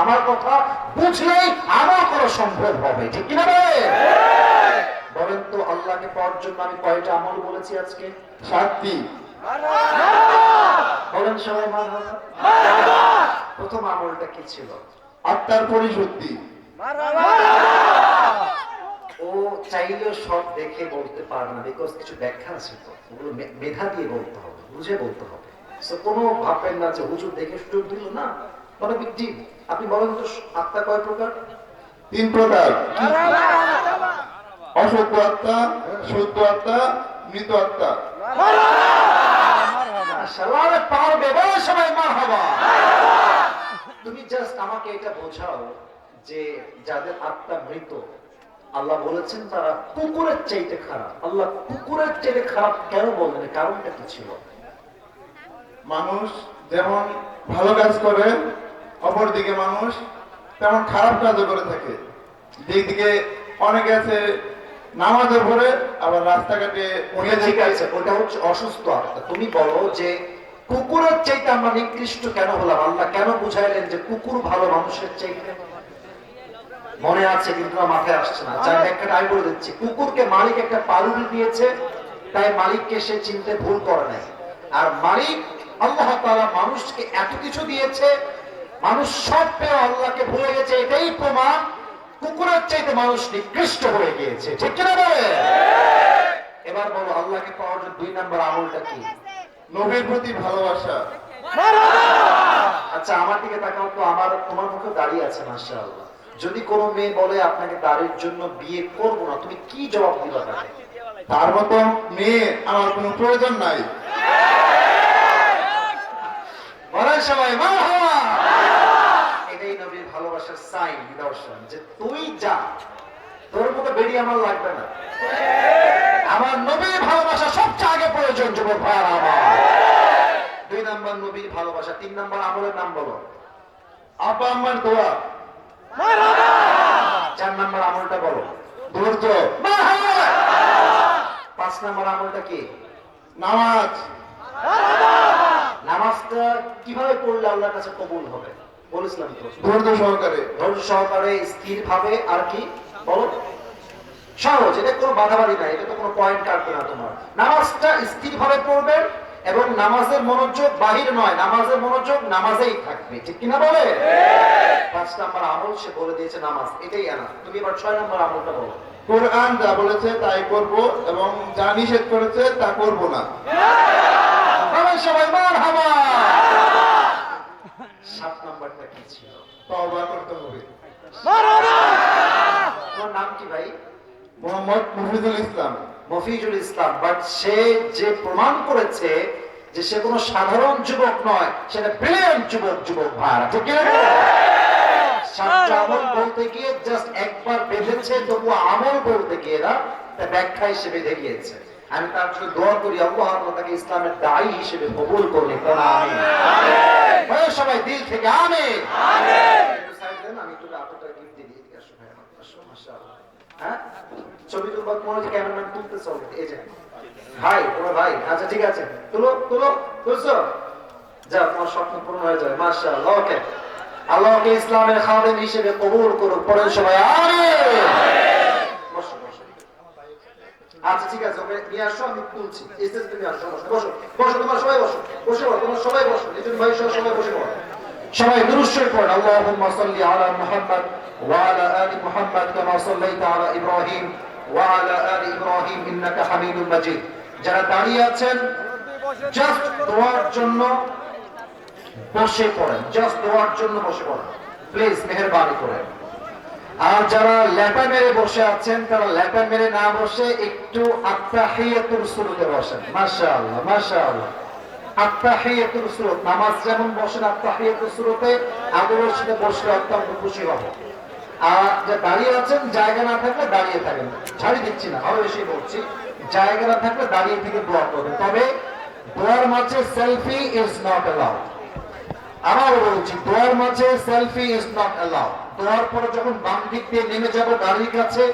আমার কথা বুঝলেই আমল করা সম্ভব হবে। ঠিক কিনা বলেন তো আল্লাহকে পাওয়ার জন্য আমি কয়টা আমল বলেছি আজকে? সাতটি। বলেন সবাই প্রথম আমলটা কি ছিল? আত্মার পরিশুদ্ধি। ও চাইলেও সব দেখে বলতে পারে না বিকজ কিছু ব্যাখ্যা আছে তো। ওগুলো মেধা দিয়ে বলতে হবে বুঝে বলতে হবে। কোনো ভাববেন না যে হুজুর দেখে সুযোগ দিল না? আপনি বলেন তো আত্মা কয় প্রকার? তিন প্রকার। অসত্য আত্মা শুদ্ধ আত্মা মৃত আত্মা। শালারে পারবে বলে সবাই মা হবা তুমি জাস্ট আমাকে এটা বোঝাও যে যাদের আত্মা মৃত আল্লাহ বলেছেন তারা কুকুরের চাইতে খারাপ। আল্লাহ কুকুরের চাইতে খারাপ কেন বললেন এর কারণটা কি ছিল? মানুষ যেমন ভালো কাজ করে অপরদিকে মানুষ তেমন খারাপ কাজও করে থাকে। দিকে অনেকে আছে নামাজও পড়ে আবার রাস্তাঘাটে ঠিক আছে ওটা হচ্ছে অসুস্থ আত্মা তুমি বলো যে কুকুরের চাইতে আমরা নিকৃষ্ট কেন হলাম? আল্লাহ কেন বুঝাইলেন যে কুকুর ভালো মানুষের চাইতে? মনে আছে কিন্তু মাথায় আসছে না। যার ব্যাখ্যাটা আমি বলে দিচ্ছি কুকুরকে মালিক একটা পালুরি দিয়েছে তাই মালিককে সে চিনতে ভুল করে নাই। আর মালিক আল্লাহ তাআলা মানুষকে এত কিছু দিয়েছে মানুষ সব পেয়ে আল্লাহকে ভুলে গেছে, এটাই প্রমাণ। কুকুরের চাইতে মানুষ নিকৃষ্ট হয়ে গিয়েছে। ঠিক কিনা বলে? এবার বলো, আল্লাহকে পাওয়ার জন্য দুই নম্বর আমলটা কি? নবীর প্রতি ভালোবাসা। আচ্ছা আমার দিকে তাকাও তো, আমার, তোমার মুখে দাঁড়িয়ে আছে, মাশাআল্লাহ। যদি কোনো মেয়ে বলে আপনাকে দাঁড়ির জন্য বিয়ে করব না, তুমি কি জবাব দিবা তাকে? তার মতো মেয়ে আমার কোনো প্রয়োজন নাই। বলেন সবাই, মা নবীর ভালোবাসার সাইন নিদর্শন যে তুই যা, তোর মতো বেরিয়ে আমার লাগবে না। আমার নবীর ভালোবাসা সবচেয়ে আগে প্রয়োজন, যুবক ভাইয়ার আমার। দুই নাম্বার নবীর ভালোবাসা, তিন নাম্বার আমলের নাম বলো। আপা আমার দোয়া। চার নাম্বার আমলটা বলো। ধৈর্য। পাঁচ নাম্বার আমলটা কি? নামাজ। নামাজটা কীভাবে পড়লে আল্লাহর কাছে কবুল হবে? ধৈর্য সহকারে ধৈর্য সহকারে স্থির ভাবে আর কি বলো? সহজ এটা কোনো বাধাবাধি নাই এটা তো কোনো পয়েন্ট কাটবে না তোমার। নামাজটা স্থির ভাবে পড়বে এবং নামাজের মনোযোগ বাহির নয় নামাজের মনোযোগ নামাজেই থাকবে ঠিক কিনা বলে? পাঁচ নাম্বার আমল সে বলে দিয়েছে নামাজ এটাই আনা তুমি এবার ছয় নাম্বার আমলটা বলো। কোরআন যা বলেছে তাই করব এবং যা নিষেধ করেছে তা করব না। সবাই সবাই মার হাবা সাত নাম্বারটা কি ছিল তওবা করতে হবে। তোমার নাম কি ভাই? মোহাম্মদ মুফিদুল ইসলাম। মফিজুল ইসলাম। বাট সে যে প্রমাণ করেছে যে সে কোনো সাধারণ যুবক নয় সেটা ব্রিলিয়ান্ট যুবক যুবক ঠিক আমল বলতে গিয়ে জাস্ট একবার বেঁধেছে তবু আমল বলতে গিয়ে না তা ব্যাখ্যা হিসেবে গিয়েছে আমি তার জন্য দোয়া করি আল্লাহ আল্লাহ তাকে ইসলামের দায়ী হিসেবে কবুল করলে সবাই দিল থেকে আমি ভাই। হ্যাঁ? ছবি তুলবার মনে হচ্ছে ক্যামেরাম্যান তুলতেছে already, এই যে। ভাই তোমার ভাই আচ্ছা ঠিক আছে। তুলো তুলো তুলছো? যা তোমার স্বপ্ন পূরণ হয়ে যাবে মাশাআল্লাহ ওকে। আল্লাহকে ইসলামের খাদেম হিসেবে কবুল করুক পড়েন সবাই বসো আচ্ছা ঠিক আছে, ওকে নিয়ে আসো, আমি তুলছি স্টেজ নিয়ে আসো, বসো বসো তোমার সবাই বসো, বসে পড়ো, তোমার সবাই বসো লিটন ভাই সহ সবাই বসে পড়ো। সবাই দুরুশ্বর পড়েন আল্লাহুম্মা সাল্লি আলা মুহাম্মদ ওয়া আলা আলি মুহাম্মদ কামা সাল্লাইতা আলা ইব্রাহিম ওয়া আলা আলি ইব্রাহিম ইন্নাকা হামিদুম মাজিদ। যারা দাঁড়িয়ে আছেন জাস্ট দোয়ার জন্য বসে পড়েন জাস্ট দোয়ার জন্য বসে পড়েন। প্লিজ মেহেরবানি করে আর যারা ল্যাপা মেরে বসে আছেন, তারা ল্যাপা মেরে না বসে একটু আত্মাহিয়াতুর শুরুতে বসেন। মাশাআল্লাহ মাশাআল্লাহ। আত্মাহিয়াতুর শুরুত নামাজ যেমন বসেন আত্মাহিয়াতুর শুরুতে আদরের সাথে বসলে অত্যন্ত খুশি হব। আর যে দাঁড়িয়ে আছেন, জায়গা না থাকলে দাঁড়িয়ে থাকেন। ছাড়ি দিচ্ছি না, আরও বেশি বলছি। জায়গা না থাকলে দাঁড়িয়ে থেকে দোয়া করবেন। তবে দোয়ার মাঝে সেলফি ইজ নট অ্যালাউড আবার বলছি, দোয়ার মাঝে সেলফি ইজ নট অ্যালাউড দোয়ার পরে যখন বাম দিক দিয়ে নেমে যাব গাড়ির কাছে